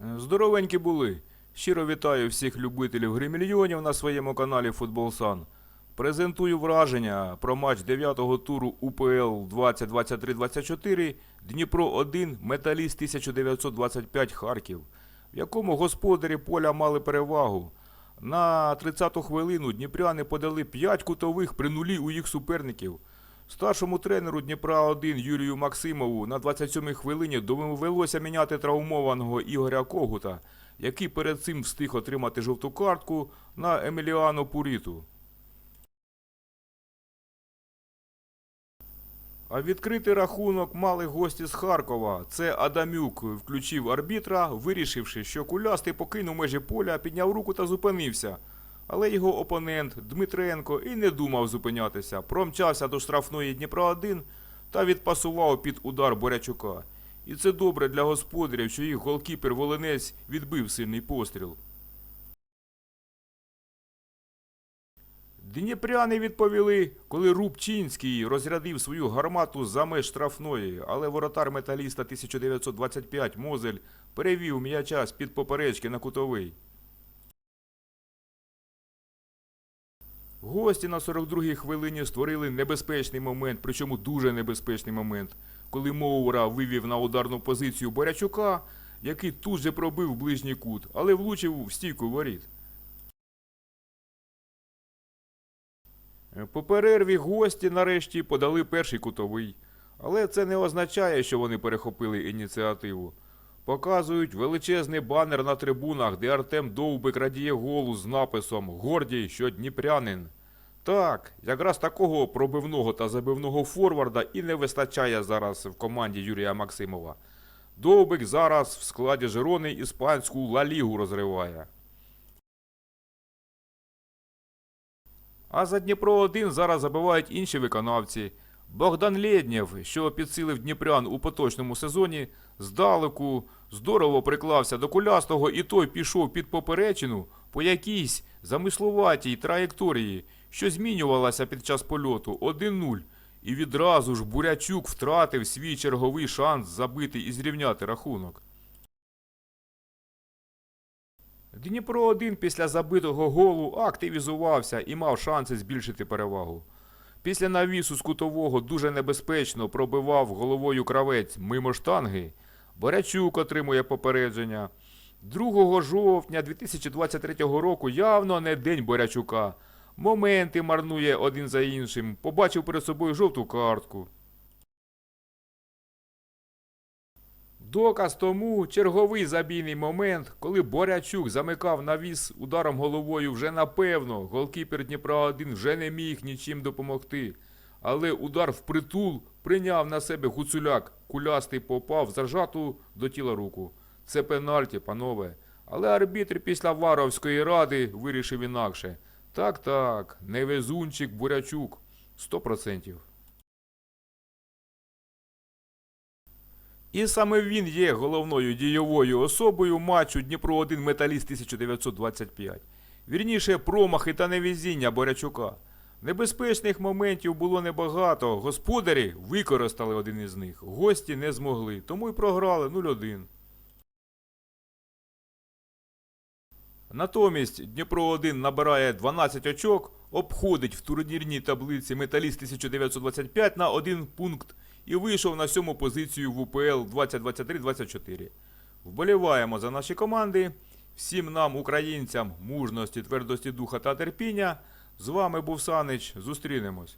Здоровенькі були. Щиро вітаю всіх любителів гри мільйонів на своєму каналі Футболсан. Презентую враження про матч 9-го туру УПЛ 2023-24 Дніпро 1 Металіст 1925 Харків, в якому господарі поля мали перевагу. На 30-ту хвилину дніпряни подали 5 кутових при нулі у їх суперників. Старшому тренеру Дніпра 1 Юрію Максимову на 27-й хвилині довелося міняти травмованого Ігоря Когута, який перед цим встиг отримати жовту картку на Еміліано Пуріту. А відкритий рахунок мали гості з Харкова. Це Адамюк включив арбітра, вирішивши, що кулястий покинув межі поля, підняв руку та зупинився. Але його опонент Дмитренко і не думав зупинятися, промчався до штрафної Дніпра 1 та відпасував під удар Борячука. І це добре для господарів, що їх голкіпер Волинець відбив сильний постріл. Дніпряни відповіли, коли Рубчинський розрядив свою гармату за меж штрафної, але воротар металіста 1925 Мозель перевів м'яча з-під поперечки на кутовий. Гості на 42-й хвилині створили небезпечний момент, причому дуже небезпечний момент, коли Моура вивів на ударну позицію Борячука, який тут же пробив ближній кут, але влучив в стійку воріт. По перерві гості нарешті подали перший кутовий. Але це не означає, що вони перехопили ініціативу. Показують величезний банер на трибунах, де Артем Довбик радіє голу з написом Гордій, що дніпрянин. Так, якраз такого пробивного та забивного форварда і не вистачає зараз в команді Юрія Максимова. Довбик зараз в складі Жирони іспанську Ла Лігу розриває. А за Дніпро 1 зараз забивають інші виконавці. Богдан Лєднєв, що підсилив Дніпрян у поточному сезоні, здалеку здорово приклався до кулястого, і той пішов під поперечину по якійсь замислуватій траєкторії, що змінювалася під час польоту 1-0. І відразу ж Бурячук втратив свій черговий шанс забити і зрівняти рахунок. Дніпро 1 після забитого голу активізувався і мав шанси збільшити перевагу. Після навісу з кутового дуже небезпечно пробивав головою кравець мимо штанги. Борячук отримує попередження. 2 жовтня 2023 року явно не день Борячука. Моменти марнує один за іншим. Побачив перед собою жовту картку. Доказ тому черговий забійний момент, коли Борячук замикав навіс ударом головою вже напевно, голкіпер Дніпра 1 вже не міг нічим допомогти. Але удар впритул прийняв на себе Гуцуляк, кулястий попав зажату до тіла руку. Це пенальті, панове. Але арбітр після Варовської ради вирішив інакше. Так, так, невезунчик Бурячук. 100%. І саме він є головною дійовою особою матчу Дніпро 1 Металіст 1925. Вірніше, промахи та невезіння Борячука. Небезпечних моментів було небагато. Господарі використали один із них. Гості не змогли, тому й програли 0-1. Натомість Дніпро 1 набирає 12 очок, обходить в турнірній таблиці Металіст 1925 на один пункт і вийшов на сьому позицію в УПЛ 2023-24. Вболіваємо за наші команди. Всім нам, українцям, мужності, твердості духа та терпіння. З вами був Санич. Зустрінемось.